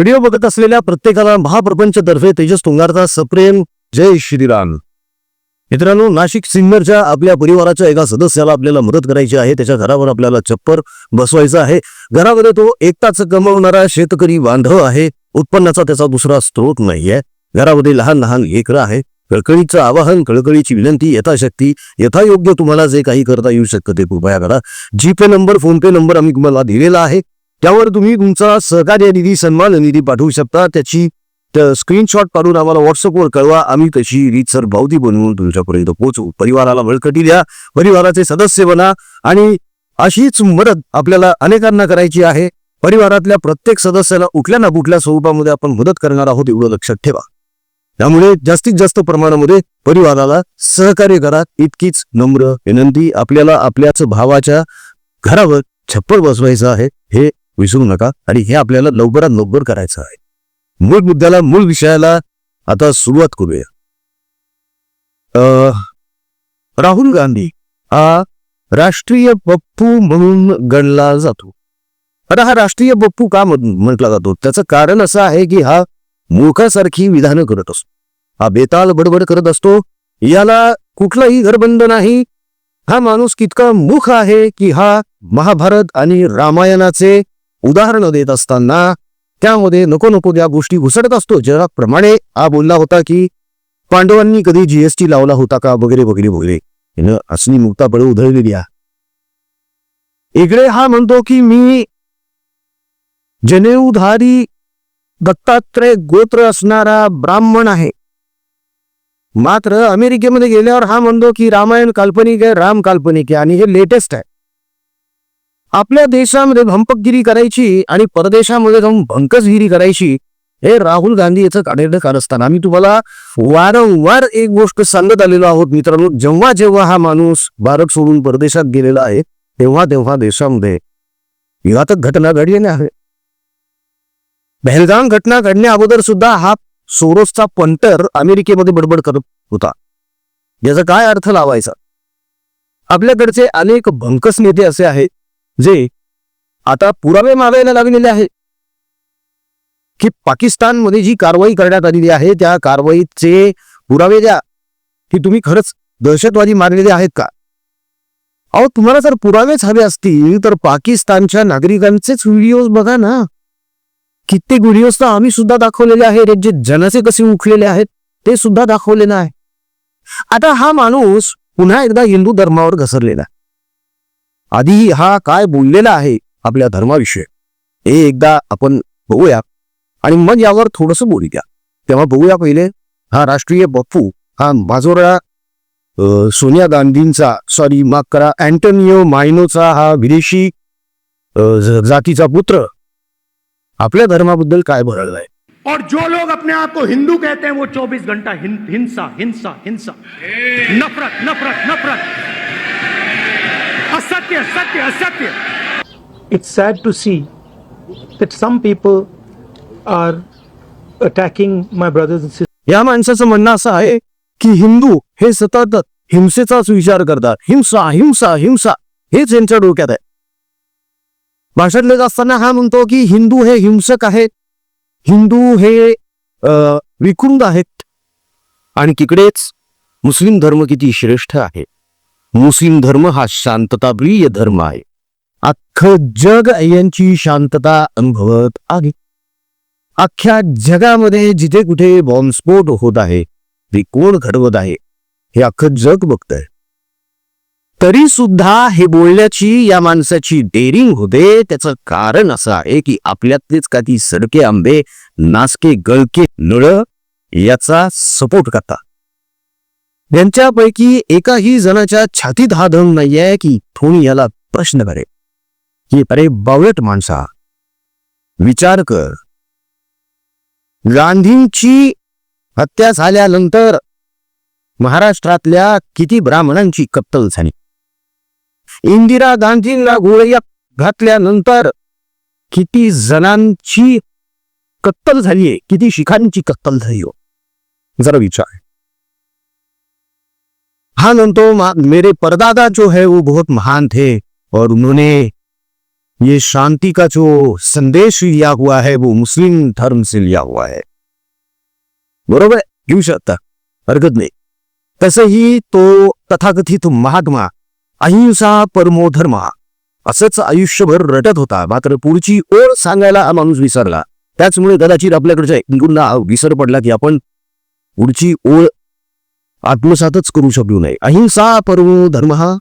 Video बघत असलेल्या प्रत्येकाला महाप्रपंचतर्फे तेजस तुंगारचा सप्रेम जय श्रीराम. मित्रांनो नाशिक सिन्नरच्या आपल्या परिवाराच्या एका सदस्याला आपल्याला मदत करायची आहे. त्याच्या घरावर आपल्याला छप्पर बसवायचं आहे. घरामध्ये तो एकटाच कमवणारा शेतकरी बांधव आहे. उत्पन्नाचा त्याचा दुसरा स्रोत नाहीये. घरामध्ये लहान लहान एकर आहे. कळकळीचं आवाहन कळकळीची विनंती यथाशक्ती यथायोग्य तुम्हाला जे काही करता येऊ शकतं ते कृपया करा. GPay number phone pay number आम्ही तुम्हाला दिलेला आहे. त्यावर तुम्ही तुमचा सहकार्य निधी सन्मान निधी पाठवू शकता. त्याची स्क्रीनशॉट काढून आम्हाला व्हॉट्सअपवर कळवा. आम्ही तशी रीतसर भावती बनवून तुमच्यापर्यंत पोहोचू परिवाराला बळकटी द्या. परिवाराचे सदस्य बना आणि अशीच मदत आपल्याला अनेकांना करायची आहे. परिवारातल्या प्रत्येक सदस्याला कुठल्या ना कुठल्या स्वरूपामध्ये आपण मदत करणार आहोत एवढं लक्षात ठेवा. त्यामुळे जास्तीत जास्त प्रमाणामध्ये परिवाराला सहकार्य करा. इतकीच नम्र विनंती. आपल्याला आपल्याच भावाच्या घरावर छप्पर बसवायचं आहे. विसरू नका आणि हे आपल्याला लवकरात लवकर करायचं आहे. मूळ मुद्द्याला मूळ विषयाला आता सुरुवात करूया. राहुल गांधी हा राष्ट्रीय पप्पू म्हणून गणला जातो. आता हा राष्ट्रीय पप्पू का म्हटला जातो? त्याचं कारण असं आहे की हा मूर्खासारखी विधानं करत असतो. हा बेताल बडबड करत असतो. याला कुठलाही घरबंद नाही. हा माणूस कितका मुख आहे की हा महाभारत आणि रामायणाचे उदाहरण देत असताना त्यामध्ये नको नको त्या गोष्टी घुसडत असतो ज्याप्रमाणे हा बोलला होता की पांडवांनी कधी जीएसटी लावला होता का वगैरे वगैरे वगैरे. असणी असली मुक्तापळे उधळलेली आहे. इकडे हा म्हणतो की मी जनेऊधारी दत्तात्रय गोत्र असणारा ब्राह्मण आहे. मात्र अमेरिकेमध्ये गेल्यावर हा म्हणतो की रामायण काल्पनिक आहे राम काल्पनिक आहे आणि हे लेटेस्ट आहे. आपल्या देशामध्ये भंपकगिरी करायची आणि परदेशामध्ये जाऊन भंकसगिरी करायची हे राहुल गांधी याचं काढलेलं कारस्थान आम्ही तुम्हाला वारंवार एक गोष्ट सांगत आलेलो आहोत मित्रांनो. जेव्हा जेव्हा हा माणूस भारत सोडून परदेशात गेलेला आहे तेव्हा तेव्हा देशामध्ये विघातक घटना घडलेल्या आहे. पहलगाम घटना घडण्या अगोदर सुद्धा हा सोरोसचा पंटर अमेरिकेमध्ये बडबड करत होता. याचा काय अर्थ लावायचा? आपल्याकडचे अनेक भंकस नेते असे आहेत जे आता पुरावे मागायला लागलेले आहे की पाकिस्तानमध्ये जी कारवाई करण्यात आलेली आहे त्या कारवाईचे पुरावे द्या. की तुम्ही खरंच दहशतवादी मारलेले आहेत का? अहो तुम्हाला जर पुरावेच हवे असतील तर पाकिस्तानच्या नागरिकांचेच व्हिडिओज बघा ना. कित्येक व्हिडिओज तर आम्ही सुद्धा दाखवलेले आहेत जे जनाचे कसे उखलेले आहेत ते सुद्धा दाखवलेलं आहे. आता हा माणूस पुन्हा एकदा हिंदू धर्मावर घसरलेला आहे. आधी हा काय बोललेला आहे आपल्या धर्माविषयी? हे एकदा आपण बघूया. आणि मग यावर थोडस बोलूया. तेव्हा बघूया पहिले हा राष्ट्रीय बप्पू हा माजोरा सोनिया गांधींचा सॉरी माफ करा अँटोनियो मायनोचा हा विदेशी जातीचा पुत्र. आपल्या धर्माबद्दल काय भरळलाय और जो लोग अपने आप को हिंदू कहते हैं वो 24 घंटा हिंसा हिंसा हिंसा. नफरत नफरत नफरत. असत्य सत्य असत्य. It's sad to see that some people are attacking my brothers and sisters. या माणसाचं म्हणणं असं आहे की हिंदू हे सतत हिंसेचाच विचार करतात. हिंसा हिंसा हिंसा. हेच यांच्या डोक्यात आहे. भाषातले असताना हा म्हणतो की हिंदू हे हिंसक आहेत. हिंदू हे अ, विकृंद आहेत. आणि तिकडेच मुस्लिम धर्म किती श्रेष्ठ आहे. मुस्लिम धर्म हा शांतताप्रिय धर्म आहे. अख्खं जग यांची शांतता अनुभवत आहे. अख्ख्या जगामध्ये जिथे कुठे बॉम्बस्फोट होत आहे ते कोण घडवत आहे हे अख्खं जग बघतंय. तरी सुद्धा हे बोलण्याची या माणसाची डेरिंग होते त्याचं कारण असं आहे की आपल्यातलेच काही सडके आंबे नासके गळके नळ याचा सपोर्ट करतात. यांच्यापैकी एकाही जणाच्या छातीत हा धन नाहीये की थोडी याला प्रश्न करे. की अरे बावळट माणसा. विचार कर. गांधींची हत्या झाल्यानंतर महाराष्ट्रातल्या किती ब्राह्मणांची कत्तल झाली. इंदिरा गांधींना गोळ्या घातल्यानंतर किती जणांची कत्तल झालीये किती शिखांची कत्तल झाली हो जरा विचार. हाँ म्हणतो मेरे परदादा जो है वो बहुत महान थे और उन्होंने ये शांति का जो संदेश लिया हुआ है वो मुस्लिम धर्म से लिया हुआ है। बरोबर घेऊ शकता हरकत नाही। तसंही तो तथाकथित महात्मा अहिंसा परमो धर्म असंच आयुष्यभर रटत होता मात्र पुढची ओळ सांगायला हा माणूस विसरला. त्याचमुळे कदाचित आपल्याकडच्या हिंदूंना विसर पडला की आपण पुढची ओळ आत्मसातच करू शकलो नाही. अहिंसा परमो धर्म हा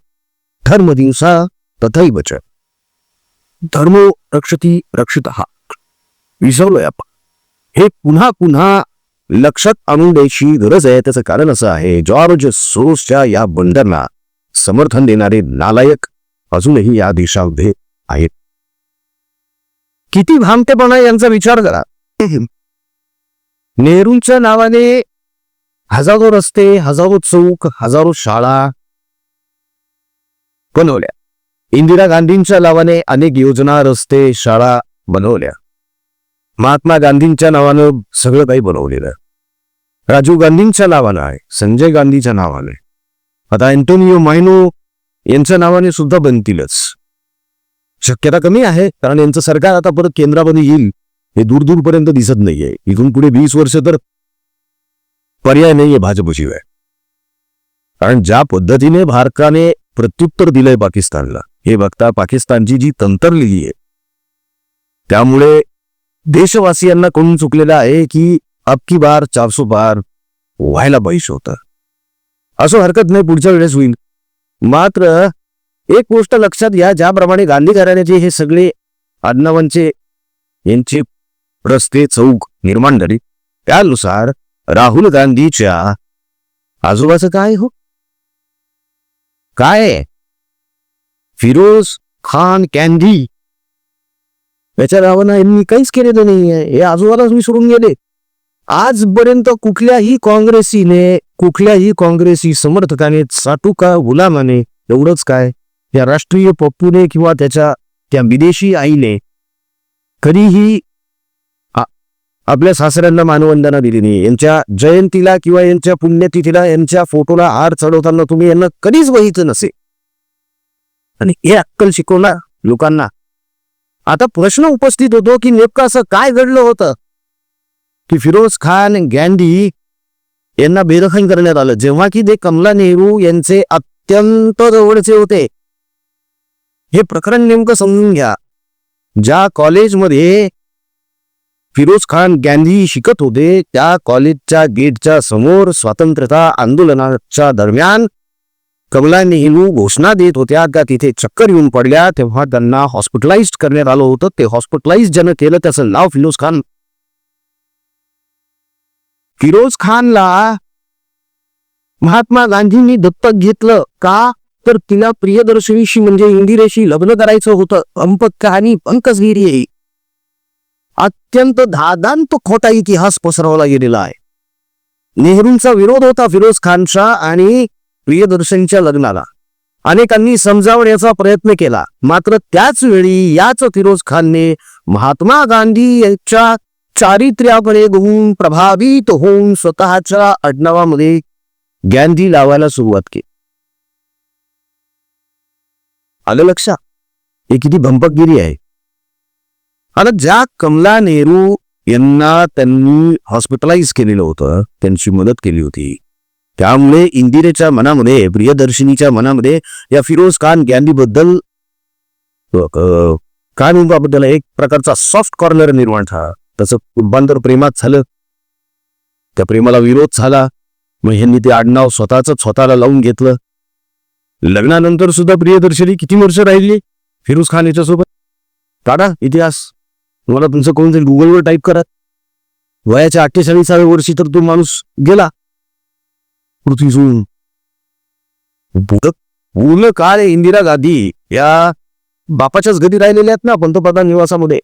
धर्म दिवसा तथैव च. धर्मो रक्षती रक्षित. हा विसरलोय आपण. हे पुन्हा पुन्हा लक्षात आणून द्यायची गरज आहे. त्याचं कारण असं आहे जॉर्ज सोरोसच्या या बंडरला समर्थन देणारे नालायक अजूनही या देशामध्ये आहेत. किती भामतेपणा यांचा विचार करा. नेहरूंच्या नावाने हजारो रस्ते हजारो चौक हजारो शाळा. बनवल्या. इंदिरा गांधींच्या नावाने अनेक योजना रस्ते शाळा बनवल्या. महात्मा गांधींच्या नावानं सगळं काही बनवलेलं. राजीव गांधींच्या नावानं आहे संजय गांधीच्या नावाने आता अँटोनियो मायनो यांच्या नावाने सुद्धा बनतीलच. शक्यता कमी आहे कारण यांचं सरकार आता परत केंद्रामध्ये येईल. हे दूर दूरपर्यंत दिसत नाहीये. इथून पुढे वीस वर्ष तर पर्याय नाहीये भाजपशिवाय कारण ज्या पद्धतीने भारताने प्रत्युत्तर दिलंय पाकिस्तानला हे बघता पाकिस्तानची जी तंत्रलेली आहे त्यामुळे देशवासियांना कळून चुकलेलं आहे की अबकी बार चारसो बार व्हायला पाहिजे होतं. असं हरकत नाही पुढच्या वेळेस होईल. मात्र एक गोष्ट लक्षात घ्या ज्याप्रमाणे गांधी घराण्याचे हे सगळे आडनावांचे यांचे रस्ते चौक निर्माण झाले त्यानुसार राहुल गांधीच्या आजोबाचं काय हो? काय? फिरोज खान कॅन्डी. याच्या नावानं यांनी काहीच केलेलं नाहीये. हे आजोबालाच विसरून गेले. आजपर्यंत कुठल्याही काँग्रेसीने कुठल्याही काँग्रेसी समर्थकाने साटुका गुलामाने एवढंच काय या राष्ट्रीय पप्पूने किंवा त्याच्या त्या विदेशी आईने कधीही आपल्या सासऱ्यांना मानवंदना दिली नाही. यांच्या जयंतीला किंवा यांच्या पुण्यतिथीला यांच्या फोटोला हार चढवताना तुम्ही यांना कधीच बघितलं नसे. आणि हे अक्कल शिकवणार लोकांना. आता प्रश्न उपस्थित होतो की नेमकं असं काय घडलं होतं? की फिरोज खान गँडी यांना बेदखल करण्यात आलं. जेव्हा की ते कमला नेहरू यांचे अत्यंत जवळचे होते. हे प्रकरण नेमकं समजून घ्या. ज्या कॉलेजमध्ये फिरोज खान गांधी शिकत होते. त्या कॉलेजच्या गेटच्या समोर स्वातंत्र्यता आंदोलनाच्या दरम्यान कमला नेहरू घोषणा देत होत्या का तिथे चक्कर येऊन पडल्या तेव्हा त्यांना हॉस्पिटलाइज करण्यात आलं होतं. ते हॉस्पिटलाइज ज्यानं केलं त्याचं नाव फिरोज खान. फिरोज खानला महात्मा गांधींनी दत्तक घेतलं का? तर तिला प्रियदर्शनीशी म्हणजे इंदिरेशी लग्न करायचं होतं. अंपक कहाणी पंकजगिरी आहे. अत्यंत धादांत खोटा इतिहास पसरवला गेलेला आहे. नेहरूंचा विरोध होता फिरोज खानचा आणि प्रियदर्शनच्या लग्नाला. अनेकांनी समजावण्याचा प्रयत्न केला. मात्र त्याच वेळी याच फिरोज खानने महात्मा गांधी यांच्या चारित्र्याकडे बघून प्रभावित होऊन स्वतःच्या आडनावामध्ये गांधी लावायला सुरुवात केली. आलं लक्षात? हे किती भंपकगिरी आहे. आता ज्या कमला नेहरू यांना त्यांनी हॉस्पिटलाइज केलेलं होतं त्यांची मदत केली होती. त्यामुळे इंदिरेच्या मनामध्ये प्रियदर्शिनीच्या मनामध्ये या फिरोज खान गँधी बद्दल काय म्हणतो एक प्रकारचा सॉफ्ट कॉर्नर निर्माण झाला. त्याचं रूपांतर प्रेमात झालं. त्या प्रेमाला विरोध झाला. मग ह्यांनी ते आडनाव स्वतःच स्वतःला लावून घेतलं. लग्नानंतर सुद्धा प्रियदर्शनी किती वर्ष राहिली फिरोज खान याच्यासोबत? काढा इतिहास. तुम्हाला तुमचं कोण तरी गुगलवर टाईप करा. वयाच्या अठ्ठेचाळीसाव्या वर्षी तर तो माणूस गेला. पृथ्वी सोडून. पूर्ण काळ इंदिरा गांधी? या बापाच्याच घरी राहिलेल्या आहेत ना पंतप्रधान निवासामध्ये.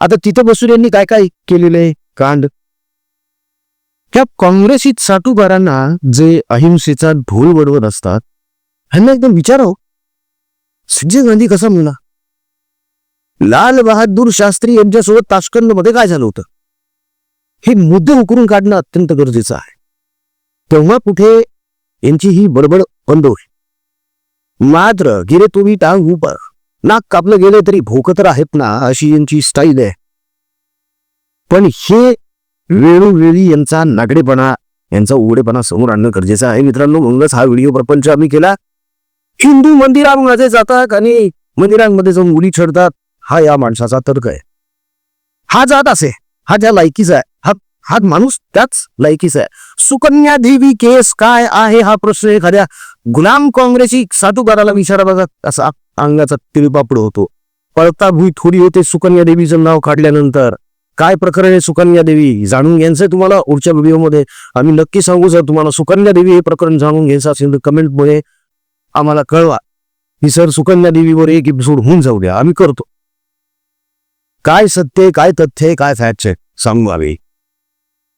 आता तिथं बसून यांनी काय काय केलेलं आहे? कांड. त्या काँग्रेसीत साठूबारांना जे अहिंसेचा ढोल वडवत असतात ह्यांना एकदम विचाराव हो. संजय गांधी कसा म्हणला? लाल बहादूर शास्त्री यांच्यासोबत ताशकंदमध्ये काय झालं होतं? हे मुद्दे उकरून काढणं अत्यंत गरजेचं आहे. तेव्हा कुठे यांची ही बडबड बंद होईल? मात्र गिरे तुम्ही टांग उपर. नाक कापलं गेले तरी भोकत आहेत ना अशी यांची स्टाईल आहे. पण हे वेळोवेळी यांचा नागडेपणा यांचा उघडेपणा समोर आणणं गरजेचं आहे. मित्रांनो म्हणूनच हा व्हिडिओ प्रपंच आम्ही केला. हिंदू मंदिरांमध्ये जातात आणि मंदिरांमध्ये जाऊन उडी छडतात हा या माणसाचा तर्क आहे. हा जात असे हा ज्या लायकीचा आहे हा हा माणूस त्याच लायकीचा आहे. सुकन्या देवी केस काय आहे हा प्रश्न एखाद्या गुलाम काँग्रेसी साधूकाराला विचारा बघा असा अंगाचा तिळपापड होतो. पळता भुई थोडी होते सुकन्या देवीचं नाव काढल्यानंतर. काय प्रकरण आहे सुकन्या देवी? जाणून घ्यायचंय तुम्हाला पुढच्या व्हिडिओमध्ये. आम्ही नक्की सांगू जर तुम्हाला सुकन्या देवी हे प्रकरण जाणून घ्यायचं असेल तर कमेंटमुळे आम्हाला कळवा. की सर सुकन्या देवीवर एक एपिसोड होऊन जाऊ द्या. आम्ही करतो. काय सत्य काय तथ्य काय फॅक्ट आहे सांगू आम्ही.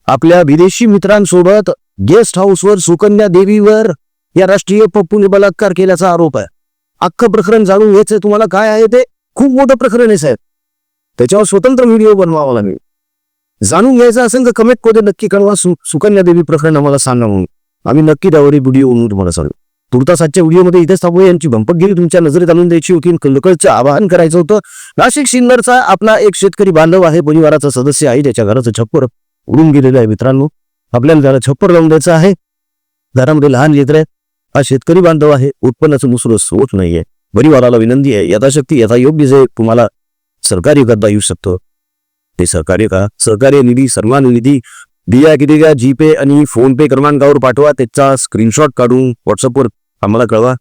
आपल्या विदेशी मित्रांसोबत गेस्ट हाऊसवर सुकन्या देवीवर या राष्ट्रीय पप्पूने बलात्कार केल्याचा आरोप आहे. अख्खं प्रकरण जाणून घ्यायचंय तुम्हाला काय आहे ते. खूप मोठं प्रकरण आहे साहेब. त्याच्यावर स्वतंत्र व्हिडिओ बनवावा लागेल. जाणून घ्यायचं असेल तर कमेंटमध्ये नक्की कळवा सु सुकन्या देवी प्रकरण आम्हाला सांगा म्हणून. आम्ही नक्की त्यावर व्हिडिओ म्हणून तुम्हाला सांगू तुर्तास आजच्या व्हिडिओमध्ये इथेच थांबूया. यांची भंपकगिरी तुमच्या नजरेत आणून द्यायची होती कलकळचं आवाहन करायचं होतं. नाशिक सिन्नरचा आपला एक शेतकरी बांधव आहे परिवाराचा सदस्य आहे त्याच्या घराचं छप्पर उडून गेलेलं आहे मित्रांनो. आपल्याला त्याला छप्पर लावून द्यायचं आहे. घरामध्ये लहान लेकर आहे हा शेतकरी बांधव आहे उत्पन्नाचं मुसरं होत नाहीये. परिवाराला विनंती आहे यथाशक्ती यथायोग्य जे तुम्हाला सरकारी करता येऊ शकतं ते सहकार्य का सहकार्य निधी सन्मान निधी दिया किती का जीपे आणि फोन पे क्रमांकावर पाठवा. त्याचा स्क्रीनशॉट काढून व्हॉट्सअपवर आम्हाला कळवा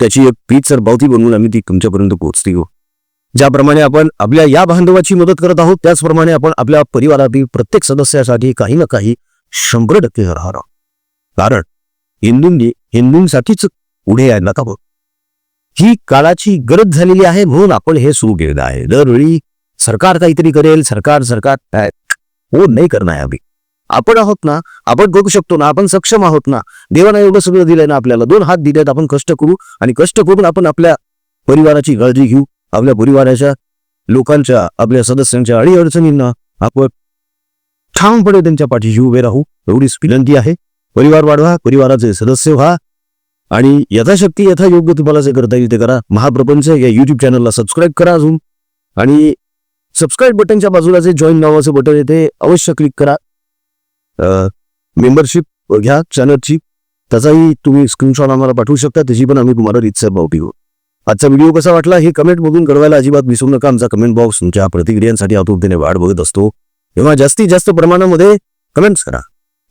त्याची एक पीच सर बावती बनवून आम्ही ती तुमच्यापर्यंत पोहोचते. हो ज्याप्रमाणे आपण आपल्या या बांधवाची मदत करत आहोत त्याचप्रमाणे आपण आपल्या परिवारातील प्रत्येक सदस्यासाठी काही ना काही शंभर टक्के राहणार कारण हिंदूंनी हिंदूंसाठीच पुढे यायला का बघ ही काळाची गरज झालेली आहे म्हणून आपण हे सुरू केलेलं आहे. दरवेळी सरकार काहीतरी करेल सरकार सरकार काय? हो नाही करणार आहे आम्ही. आपण आहोत ना आपण करू शकतो ना आपण सक्षम आहोत ना. देवानं एवढं सगळं दिलंय ना आपल्याला. दोन हात दिलेत आपण कष्ट करू आणि कष्ट करून आपण आपल्या परिवाराची काळजी घेऊ. आपल्या परिवाराच्या लोकांच्या आपल्या सदस्यांच्या अडीअडचणींना आपण ठामपणे त्यांच्या पाठीशी उभे राहू. एवढीच विनंती आहे. परिवार वाढवा परिवाराचे सदस्य व्हा आणि यथाशक्ती यथायोग्य तुम्हाला जे करता येईल ते करा. महाप्रपंच या युट्यूब चॅनलला सबस्क्राईब करा अजून. आणि सबस्क्राईब बटनच्या बाजूला जे जॉईन नावाचं बटन आहे ते अवश्य क्लिक करा. मेंबरशिप घ्या. चॅनलची त्याचाही तुम्ही स्क्रीनशॉट आम्हाला पाठवू शकता. त्याची पण आम्ही तुम्हाला रितसर पावती घेऊ आजचा व्हिडिओ कसा वाटला हे कमेंट मधून कळवायला अजिबात विसरू नका. आमचा कमेंट बॉक्स तुमच्या प्रतिक्रियांसाठी आतुरतेने वाट बघत असतो. तेव्हा जास्तीत जास्त प्रमाणामध्ये कमेंट्स करा.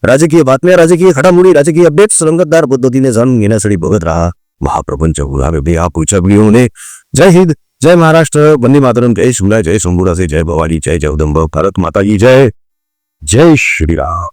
राजकीय बातम्या राजकीय घडामोडी राजकीय अपडेट्स रंगतदार पद्धतीने जाणून घेण्यासाठी बघत राहा. महाप्रपंच गुलाबे पुढच्या व्हिडिओने. जय हिंद जय महाराष्ट्र. वंदे मातरम. जय शिवलाय जय शंभूराजे जय भवानी जय जगदंब. भारत माता की जय. जय श्रीराम.